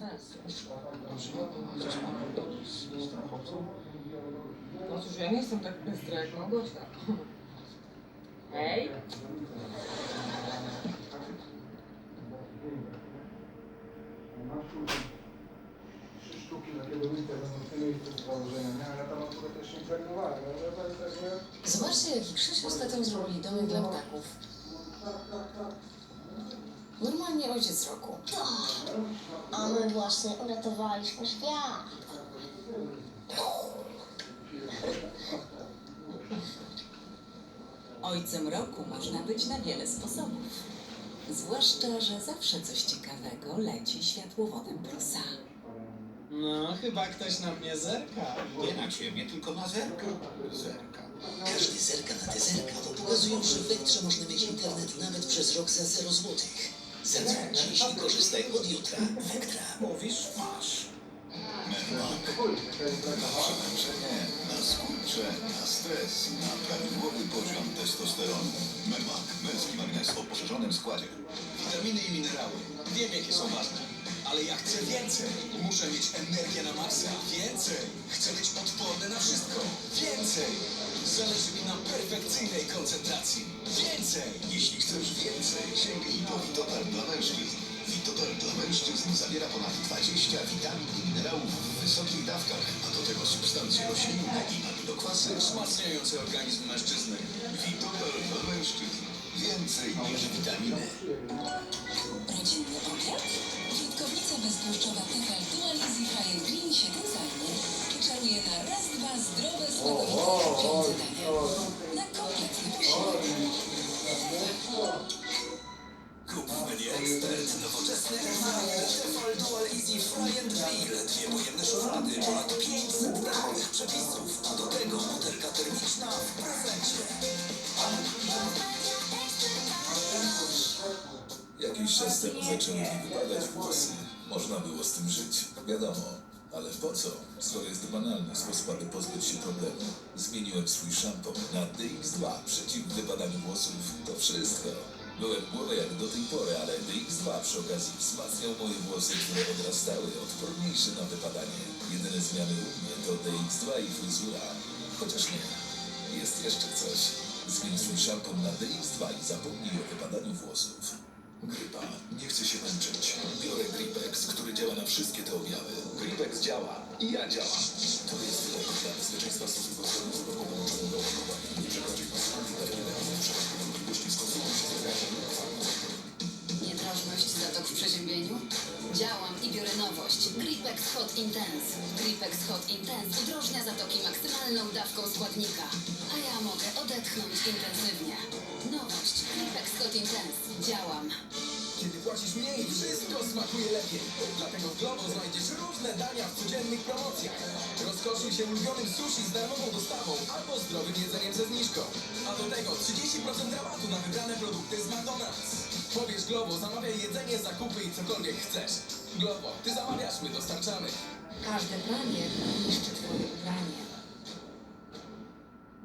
stresu. Chociaż mam z, z trachowcą. No cóż, ja nie jestem tak bystra jak Małgosia. Hej. W tym miejscu z założenia, nie? A ja tam Ojciec roku. A my właśnie uratowaliśmy świat. Ojcem roku można być na wiele sposobów. Zwłaszcza, że zawsze coś ciekawego leci światłowodem plusa. No, chyba ktoś na mnie zerka. Nie na ciebie, tylko na zerka. Zerka. Każdy zerka na te zerka, bo pokazują, że w Wektrze można mieć internet nawet przez rok za 0 złotych. Zadzwoń dziś i korzystaj od jutra. Wektra. Mówisz, masz. Mermak. Na przemęczenie, na skurcze, na stres, na prawidłowy poziom testosteronu. Mermak. Męski marines o poszerzonym składzie. Witaminy i minerały. Wiem, jakie są ważne. Ale ja chcę więcej. Muszę mieć energię na maksa. Więcej. Chcę być odporny na wszystko. Więcej. Zależy mi na perfekcyjnej koncentracji. Więcej. Jeśli chcesz więcej, sięgnij po Witotal mężczyzn zawiera ponad 20 witamin i minerałów w wysokich dawkach, a do tego substancje roślinne i aminokwasy. Wzmacniający organizm mężczyzny. Witotal dla mężczyzn. Więcej niż witaminy. Rodzinny obiad? Wrzątkownica beztłuszczowa Tefal Dual Easy High Green się tym zajmie. Czaruje na raz, dwa zdrowe, chrupiące dania. Czas temu zaczęły mi wypadać włosy. Można było z tym żyć, wiadomo. Ale po co? Skoro jest banalny sposób, aby pozbyć się problemu. Zmieniłem swój szampon na DX2 przeciw wypadaniu włosów. To wszystko. Byłem głowę jak do tej pory, ale DX2 przy okazji wzmacniał moje włosy, które odrastały, odporniejsze na wypadanie. Jedyne zmiany u mnie to DX2 i fryzura. Chociaż nie. Jest jeszcze coś. Zmień swój szampon na DX2 i zapomnij o wypadaniu włosów. Grypa. Nie chcę się męczyć. Biorę Gripex, który działa na wszystkie te objawy. Gripex działa. I ja działam. To jest lek dla bezpieczeństwa stosunku z do. Nie przekraczaj dla innych w przypadku wątpliwości skonsultuj się z lekarzem zatok w przeziębieniu? Działam i biorę nowość. Gripex Hot Intense. Gripex Hot Intense udrożnia zatoki maksymalną dawką składnika. A ja mogę odetchnąć intensywnie. Intense. Działam. Kiedy płacisz mniej, wszystko smakuje lepiej. Dlatego w Globo znajdziesz różne dania w codziennych promocjach. Rozkoszuj się ulubionym sushi z darmową dostawą albo zdrowym jedzeniem ze zniżką. A do tego 30% rabatu na wybrane produkty z McDonald's. Pobierz Globo, zamawiaj jedzenie, zakupy i cokolwiek chcesz. Globo, ty zamawiasz, my dostarczamy. Każde pranie niszczy twoje ubranie.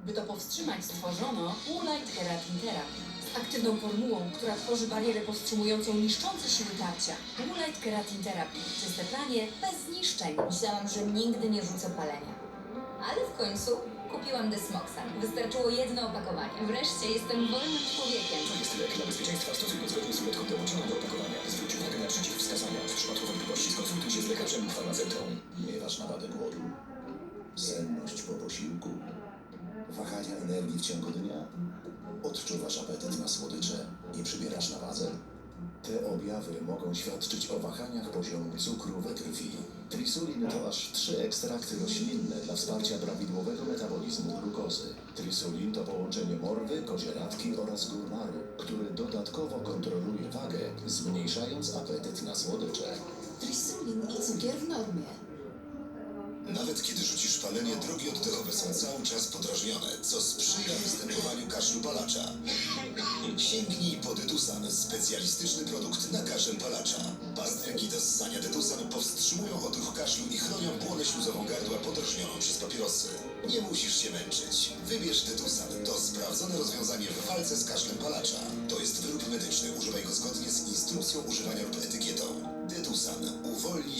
By to powstrzymać, stworzono Woolite Keratin Therapy z aktywną formułą, która tworzy barierę powstrzymującą niszczące siły tarcia. Woolite Keratin Therapy. Czyste pranie bez zniszczeń. Myślałam, że nigdy nie rzucę palenia. Ale w końcu kupiłam Desmoxa. Wystarczyło jedno opakowanie. Wreszcie jestem wolnym człowiekiem. To jest lek dla bezpieczeństwa. Stosuj go ciągu dnia. Odczuwasz apetyt na słodycze i przybierasz na wadze. Te objawy mogą świadczyć o wahaniach poziomu cukru we krwi. Trisulin to aż trzy ekstrakty roślinne dla wsparcia prawidłowego metabolizmu glukozy. Trisulin to połączenie morwy, kozieradki oraz górnaru, który dodatkowo kontroluje wagę, zmniejszając apetyt na słodycze. Trisulin i cukier w normie. Nawet kiedy rzucisz palenie, drogi oddechowe są cały czas podrażnione, co sprzyja występowaniu kaszlu palacza. Sięgnij po Dedusan, specjalistyczny produkt na kaszel palacza. Pastylki do ssania Dedusan powstrzymują odruch kaszlu i chronią błonę śluzową gardła podrażnioną przez papierosy. Nie musisz się męczyć. Wybierz Dedusan. To sprawdzone rozwiązanie w walce z kaszlem palacza. To jest wyrób medyczny. Używaj go zgodnie z instrukcją używania lub etykietą.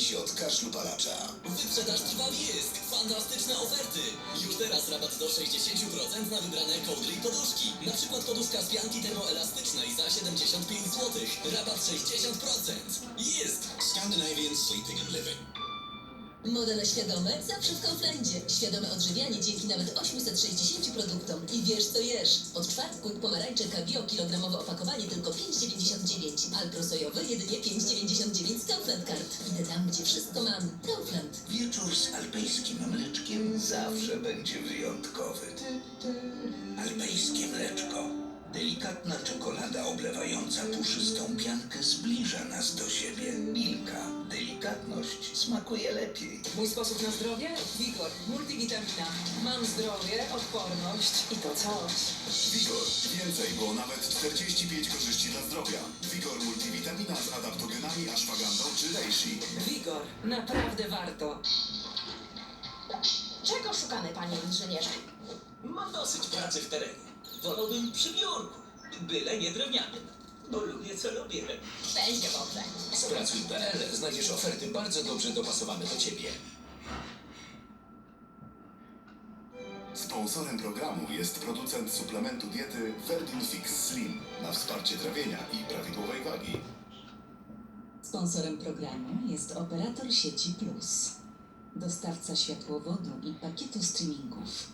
Się od kaszlu palacza. Wyprzedaż trwa jest! Fantastyczne oferty! Już teraz rabat do 60% na wybrane kołdry i poduszki. Na przykład poduszka z pianki termoelastycznej za 75 zł. Rabat 60%. Jest! Scandinavian Sleeping and Living. Modele świadome zawsze w Kauflandzie. Świadome odżywianie dzięki nawet 860 produktom. I wiesz co jesz. Od czwartku pomarańcze KBIO kilogramowe opakowanie tylko 5,99. Alpro sojowy jedynie 5,99 z Kaufland Card. Idę tam, gdzie wszystko mam. Kaufland. Wieczór z alpejskim mleczkiem zawsze będzie wyjątkowy. Alpejskie mleczko. Delikatna czekolada oblewająca puszystą piankę zbliża nas do siebie. Milka. Delikatność smakuje lepiej. Mój sposób na zdrowie? Wigor, multivitamina. Mam zdrowie, odporność i to coś. Wigor. Więcej, bo nawet 45 korzyści dla zdrowia. Wigor multivitamina z adaptogenami, ashwagandą czy reishi. Wigor, naprawdę warto. Czego szukamy, panie inżynierze? Mam dosyć pracy w terenie. Wolałbym przy biurku. Byle nie drewnianym. Bo lubię co lubię. Będzie dobrze. Z Pracuj.pl znajdziesz oferty bardzo dobrze dopasowane do Ciebie. Sponsorem programu jest producent suplementu diety Verdin Fix Slim na wsparcie trawienia i prawidłowej wagi. Sponsorem programu jest operator sieci Plus, dostawca światłowodu i pakietu streamingów.